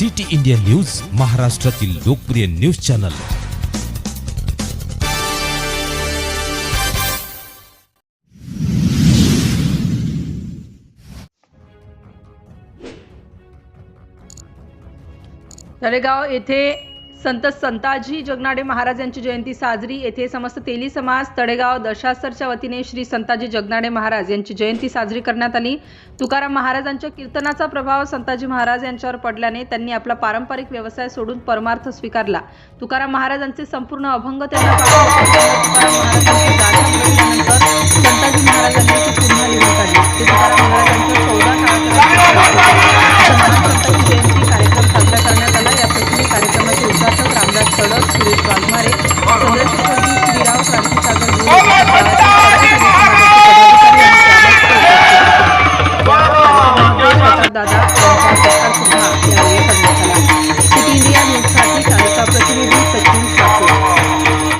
City India news महाराष्ट्रातील लोकप्रिय news channel. Talegaon येथे संत संताजी जगनाडे महाराज यांची जयंती साजरी. येथे समस्त तेली समाज तळेगाव दशास्तरच्या वतीने श्री संताजी जगनाडे महाराज यांची जयंती साजरी करण्यात आली. तुकाराम महाराजांच्या कीर्तनाचा प्रभाव संताजी महाराज यांच्यावर पडल्याने त्यांनी आपला पारंपरिक व्यवसाय सोडून परमार्थ स्वीकारला. तुकाराम महाराजांचे संपूर्ण अभंग त्यांना 看什么啊？两月的。